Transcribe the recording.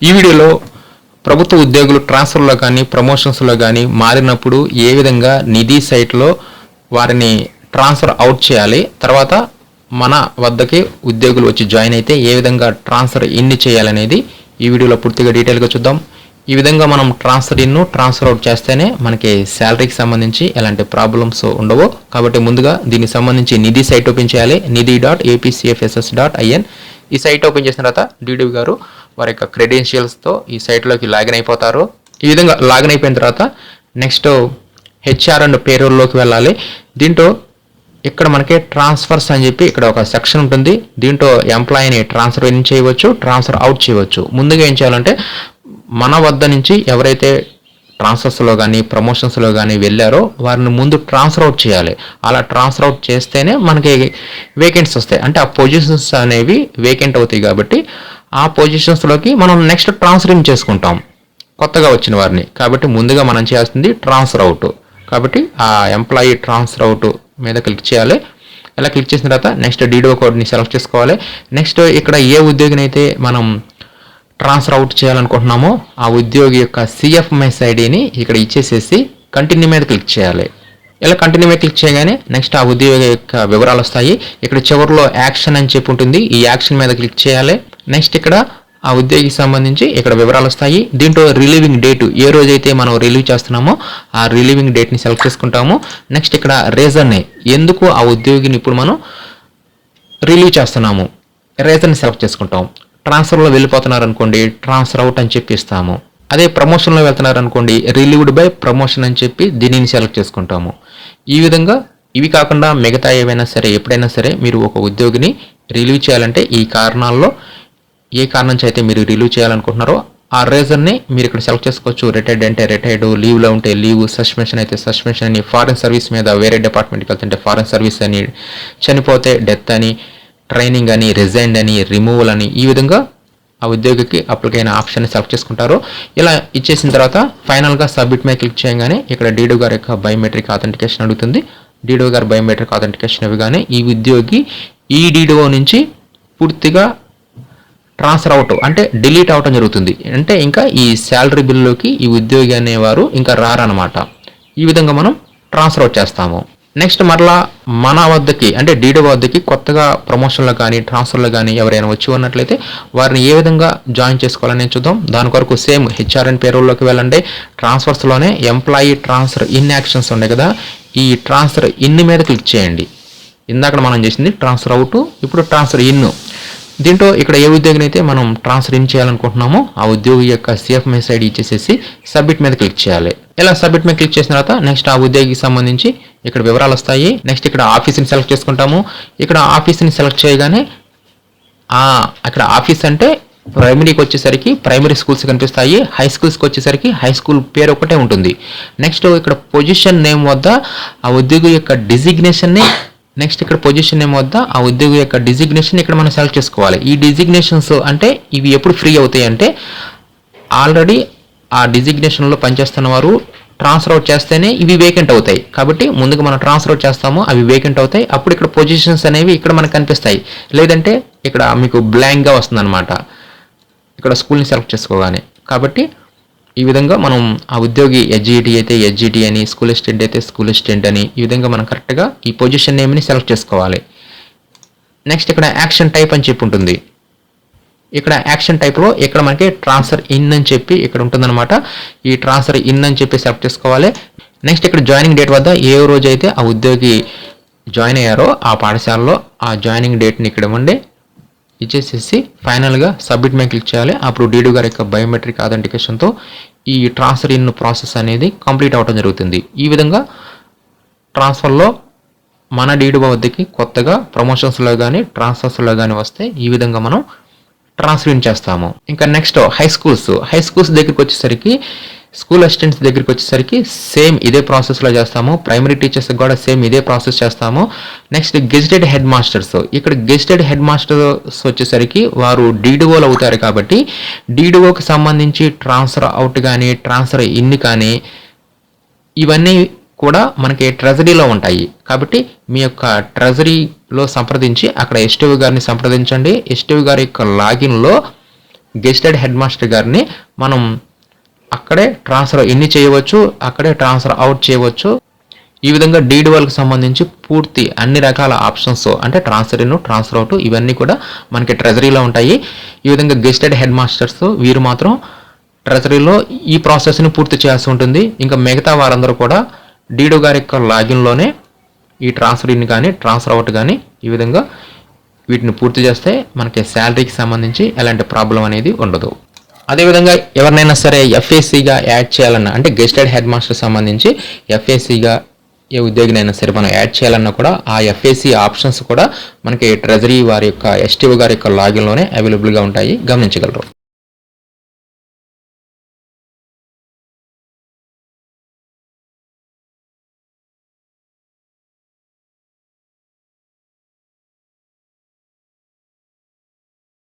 ఈ వీడియోలో ప్రభుత్వ ఉద్యోగులు ట్రాన్స్ఫర్లో కానీ ప్రమోషన్స్లో కానీ మారినప్పుడు ఏ విధంగా నిధి సైట్లో వారిని ట్రాన్స్ఫర్ అవుట్ చేయాలి తర్వాత మన వద్దకి ఉద్యోగులు వచ్చి జాయిన్ అయితే ఏ విధంగా ట్రాన్స్ఫర్ ఇన్ని చేయాలనేది ఈ వీడియోలో పూర్తిగా డీటెయిల్గా చూద్దాం. ఈ విధంగా మనం ట్రాన్స్ఫర్ ఇన్ను ట్రాన్స్ఫర్ అవుట్ చేస్తేనే మనకి శాలరీకి సంబంధించి ఎలాంటి ప్రాబ్లమ్స్ ఉండవు కాబట్టి ముందుగా దీనికి సంబంధించి నిధి సైట్ ఓపెన్ చేయాలి Nidhi dot APCFSS dot IN ఈ సైట్ ఓపెన్ చేసిన తర్వాత డీడీవి గారు వారి యొక్క క్రెడెన్షియల్స్తో ఈ సైట్లోకి లాగిన్ అయిపోతారు. ఈ విధంగా లాగిన్ అయిపోయిన తర్వాత నెక్స్ట్ హెచ్ఆర్ అండ్ పేరోల్లోకి వెళ్ళాలి. దీంట్లో ఇక్కడ మనకి ట్రాన్స్ఫర్స్ అని చెప్పి ఇక్కడ ఒక సెక్షన్ ఉంటుంది. దీంట్లో ఎంప్లాయీని ట్రాన్స్ఫర్ ఇన్ చేయవచ్చు ట్రాన్స్ఫర్ అవుట్ చేయవచ్చు. ముందుగా ఏం చేయాలంటే మన వద్ద నుంచి ఎవరైతే ట్రాన్స్ఫర్స్లో కానీ ప్రమోషన్స్లో కానీ వెళ్ళారో వారిని ముందు ట్రాన్స్ఫర్ అవుట్ చేయాలి. అలా ట్రాన్స్ఫర్ అవుట్ చేస్తేనే మనకి వేకెంట్స్ వస్తాయి. అంటే ఆ పొజిషన్స్ అనేవి వేకెంట్ అవుతాయి కాబట్టి ఆ పొజిషన్స్లోకి మనం నెక్స్ట్ ట్రాన్స్ఫరింగ్ చేసుకుంటాం. కొత్తగా వచ్చిన వారిని. కాబట్టి ముందుగా మనం చేయాల్సింది ట్రాన్స్ఫర్ అవుట్ కాబట్టి ఆ ఎంప్లాయీ ట్రాన్స్ఫర్ అవుట్ మీద క్లిక్ చేయాలి. ఇలా క్లిక్ చేసిన తర్వాత నెక్స్ట్ డీడో కోడ్ని సెలెక్ట్ చేసుకోవాలి. నెక్స్ట్ ఇక్కడ ఏ ఉద్యోగిని అయితే మనం ట్రాన్స్ఫర్ అవుట్ చేయాలనుకుంటున్నామో ఆ ఉద్యోగి యొక్క సిఎఫ్ఎంఎస్ ఐడిని ఇక్కడ ఇచ్చేసేసి కంటిన్యూ మీద క్లిక్ చేయాలి. ఇలా కంటిన్యూ మీద క్లిక్ చేయగానే నెక్స్ట్ ఆ ఉద్యోగ యొక్క వివరాలు వస్తాయి. ఇక్కడ చివరిలో యాక్షన్ అని చెప్పి ఉంటుంది. ఈ యాక్షన్ మీద క్లిక్ చేయాలి. నెక్స్ట్ ఇక్కడ ఆ ఉద్యోగికి సంబంధించి ఇక్కడ వివరాలు వస్తాయి. దీంట్లో రిలీవింగ్ డేట్ ఏ రోజైతే మనం రిలీవ్ చేస్తున్నామో ఆ రిలీవింగ్ డేట్ని సెలెక్ట్ చేసుకుంటాము. నెక్స్ట్ ఇక్కడ రీజన్ ఎందుకు ఆ ఉద్యోగిని ఇప్పుడు మనం రిలీవ్ చేస్తున్నాము? రీజన్ సెలెక్ట్ చేసుకుంటాం. ట్రాన్స్ఫర్లో వెళ్ళిపోతున్నారు అనుకోండి ట్రాన్స్ఫర్ అవుట్ అని చెప్పి ఇస్తాము. అదే ప్రమోషన్లో వెళ్తున్నారు అనుకోండి రిలీవ్డ్ బై ప్రమోషన్ అని చెప్పి దీనిని సెలెక్ట్ చేసుకుంటాము. ఈ విధంగా ఇవి కాకుండా మిగతా ఏవైనా సరే ఎప్పుడైనా సరే మీరు ఒక ఉద్యోగిని రిలీవ్ చేయాలంటే ఈ కారణాల్లో ఏ కారణం అయితే మీరు రిలీవ్ చేయాలనుకుంటున్నారో ఆ రీజన్ని మీరు ఇక్కడ సెలెక్ట్ చేసుకోవచ్చు. రిటైర్డ్ అంటే రిటైర్డ్ లీవ్లో ఉంటే లీవ్ సస్పెన్షన్ అయితే సస్పెన్షన్ అని ఫారెన్ సర్వీస్ మీద వేరే డిపార్ట్మెంట్కి వెళ్తుంటే ఫారెన్ సర్వీస్ అని చనిపోతే డెత్ అని ట్రైనింగ్ అని రిజైన్ అని రిమూవల్ అని ఈ విధంగా ఆ ఉద్యోగికి అప్లిక్ అయిన ఆప్షన్ సెలెక్ట్ చేసుకుంటారు. ఇలా ఇచ్చేసిన తర్వాత ఫైనల్గా సబ్మిట్ మీద క్లిక్ చేయగానే ఇక్కడ డీడో గారి యొక్క బయోమెట్రిక్ ఆథెంటికేషన్ అడుగుతుంది. డీడో గారి బయోమెట్రిక్ ఆథెంటికేషన్ ఇవ్వగానే ఈ ఉద్యోగి ఈ డీడో నుంచి పూర్తిగా ట్రాన్స్ఫర్ అవటం అంటే డిలీట్ అవటం జరుగుతుంది. అంటే ఇంకా ఈ శాలరీ బిల్లులోకి ఈ ఉద్యోగి అనేవారు ఇంకా రారనమాట ఈ విధంగా మనం ట్రాన్స్ఫర్ అవుట్ చేస్తాము. నెక్స్ట్ మరలా మన వద్దకి అంటే డీడీ వద్దకి కొత్తగా ప్రమోషన్లో కానీ ట్రాన్స్ఫర్లో కానీ ఎవరైనా వచ్చి ఉన్నట్లయితే వారిని ఏ విధంగా జాయిన్ చేసుకోవాలని చూద్దాం. దాని కొరకు సేమ్ హెచ్ఆర్ అండ్ వెళ్ళండి. ట్రాన్స్ఫర్స్లోనే ఎంప్లాయీ ట్రాన్స్ఫర్ ఇన్ యాక్షన్స్ ఉన్నాయి కదా. ఈ ట్రాన్స్ఫర్ ఇన్ మీద క్లిక్ చేయండి. ఇందాక మనం చేసింది ట్రాన్స్ఫర్ అవుట్ ఇప్పుడు ట్రాన్స్ఫర్ ఇన్ దీంట్లో ఇక్కడ ఏ ఉద్యోగిని అయితే మనం ట్రాన్స్ఫర్ ఇన్ చేయాలనుకుంటున్నామో ఆ ఉద్యోగి యొక్క సిఎఫ్ఎంఎస్ ఐడి ఇచ్చేసేసి సబ్మిట్ మీద క్లిక్ చేయాలి. ఇలా సబ్మిట్ మీద క్లిక్ చేసిన తర్వాత నెక్స్ట్ ఆ ఉద్యోగికి సంబంధించి ఇక్కడ వివరాలు వస్తాయి. నెక్స్ట్ ఇక్కడ ఆఫీస్ని సెలెక్ట్ చేసుకుంటాము. ఇక్కడ ఆఫీస్ని సెలెక్ట్ చేయగానే అక్కడ ఆఫీస్ అంటే ప్రైమరీకి వచ్చేసరికి ప్రైమరీ స్కూల్స్ కనిపిస్తాయి. హై స్కూల్స్కి వచ్చేసరికి హై స్కూల్ పేరు ఒకటే ఉంటుంది. నెక్స్ట్ ఇక్కడ పొజిషన్ నేమ్ వద్ద ఆ ఉద్యోగి యొక్క డిజిగ్నేషన్ని నెక్స్ట్ ఇక్కడ పొజిషన్ నేమ్ వద్ద ఆ ఉద్యోగి యొక్క డిజిగ్నేషన్ ఇక్కడ మనం సెలెక్ట్ చేసుకోవాలి. ఈ డిజిగ్నేషన్స్ అంటే ఇవి ఎప్పుడు ఫ్రీ అవుతాయి అంటే ఆల్రెడీ ఆ డిజిగ్నేషన్లో పనిచేస్తున్న వారు ట్రాన్స్ఫర్ అవుట్ చేస్తేనే ఇవి వేకెంట్ అవుతాయి. కాబట్టి ముందుగా మనం ట్రాన్స్ఫర్ అవుట్ చేస్తాము అవి వేకెంట్ అవుతాయి. అప్పుడు ఇక్కడ పొజిషన్స్ అనేవి ఇక్కడ మనకు కనిపిస్తాయి. లేదంటే ఇక్కడ మీకు బ్లాంక్గా వస్తుందన్నమాట. ఇక్కడ స్కూల్ని సెలెక్ట్ చేసుకోగానే. కాబట్టి ఈ విధంగా మనం ఆ ఉద్యోగి హెచ్జిటి అయితే హెచ్జిటి అని స్కూల్ అసిస్టెంట్ అయితే స్కూల్ అసిస్టెంట్ అని ఈ విధంగా మనం కరెక్ట్గా ఈ పొజిషన్ నేమ్ని సెలెక్ట్ చేసుకోవాలి. నెక్స్ట్ ఇక్కడ యాక్షన్ టైప్ అని చెప్పి ఉంటుంది. ఇక్కడ యాక్షన్ టైప్లో ఇక్కడ మనకి ట్రాన్స్ఫర్ ఇన్ అని చెప్పి ఇక్కడ ఉంటుందన్నమాట. ఈ ట్రాన్స్ఫర్ ఇన్ అని చెప్పి సెలెక్ట్ చేసుకోవాలి. నెక్స్ట్ ఇక్కడ జాయినింగ్ డేట్ వద్ద ఏ రోజు అయితే ఆ ఉద్యోగి జాయిన్ అయ్యారో ఆ పాఠశాలలో ఆ జాయినింగ్ డేట్ని ఇక్కడ ఇవ్వండి. ఇచ్చేసేసి ఫైనల్గా సబ్మిట్ మీద క్లిక్ చేయాలి. అప్పుడు డీడీ గారి యొక్క బయోమెట్రిక్ ఆథెంటికేషన్తో ఈ ట్రాన్స్ఫర్ ఇన్ ప్రాసెస్ అనేది కంప్లీట్ అవ్వడం జరుగుతుంది. ఈ విధంగా ట్రాన్స్ఫర్లో మన డీడీ వద్దకి కొత్తగా ప్రమోషన్స్లో కానీ ట్రాన్స్ఫర్స్లో కానీ వస్తే ఈ విధంగా మనం ట్రాన్స్ఫర్ చేస్తాము. ఇంకా next high schools high schools దగ్గరికి వచ్చేసరికి స్కూల్ అసిస్టెంట్స్ దగ్గరికి వచ్చేసరికి సేమ్ ఇదే ప్రాసెస్లో చేస్తాము. ప్రైమరీ టీచర్స్ కూడా సేమ్ ఇదే ప్రాసెస్ చేస్తాము. నెక్స్ట్ గెజిటెడ్ హెడ్ మాస్టర్స్ ఇక్కడ గెజిటెడ్ హెడ్ మాస్టర్స్ వచ్చేసరికి వారు డీడీఓలు అవుతారు కాబట్టి డీడీఓకి సంబంధించి ట్రాన్స్ఫర్ అవుట్ కానీ ట్రాన్స్ఫర్ ఇన్ కానీ ఇవన్నీ కూడా మనకి ట్రెజరీలో ఉంటాయి. కాబట్టి మీ యొక్క ట్రెజరీలో సంప్రదించి అక్కడ ఎస్టీవి గారిని సంప్రదించండి. ఎస్టీవీ గారి యొక్క లాగిన్లో గెస్టెడ్ హెడ్ మాస్టర్ గారిని మనం అక్కడే ట్రాన్స్ఫర్ ఎన్ని చేయవచ్చు అక్కడే ట్రాన్స్ఫర్ అవుట్ చేయవచ్చు. ఈ విధంగా డీడ్ వాళ్ళకి సంబంధించి పూర్తి అన్ని రకాల ఆప్షన్స్ అంటే ట్రాన్స్ఫర్ ఇన్ ట్రాన్స్ఫర్ అవుట్ ఇవన్నీ కూడా మనకి ట్రెజరీలో ఉంటాయి. ఈ విధంగా గెస్టెడ్ హెడ్ మాస్టర్స్ వీరు మాత్రం ట్రెజరీలో ఈ ప్రాసెస్ని పూర్తి చేయాల్సి ఉంటుంది. ఇంకా మిగతా వారందరూ కూడా డీడో గారి యొక్క లాగిన్లోనే ఈ ట్రాన్స్ఫర్ ఇన్ కానీ ట్రాన్స్ఫర్ అవుట్ కానీ ఈ విధంగా వీటిని పూర్తి చేస్తే మనకి శాలరీకి సంబంధించి ఎలాంటి ప్రాబ్లం అనేది ఉండదు. అదేవిధంగా ఎవరినైనా సరే ఎఫ్ఏసీగా యాడ్ చేయాలన్నా అంటే గెస్టెడ్ హెడ్ మాస్టర్ సంబంధించి ఎఫ్ఏసీగా ఏ ఉద్యోగినైనా సరే మనం యాడ్ చేయాలన్నా కూడా ఆ ఎఫ్ఏసీ ఆప్షన్స్ కూడా మనకి ట్రెజరీ వారి యొక్క ఎస్టీఓ గారి యొక్క లాగిన్లోనే అవైలబుల్గా ఉంటాయి. గమనించగలరు.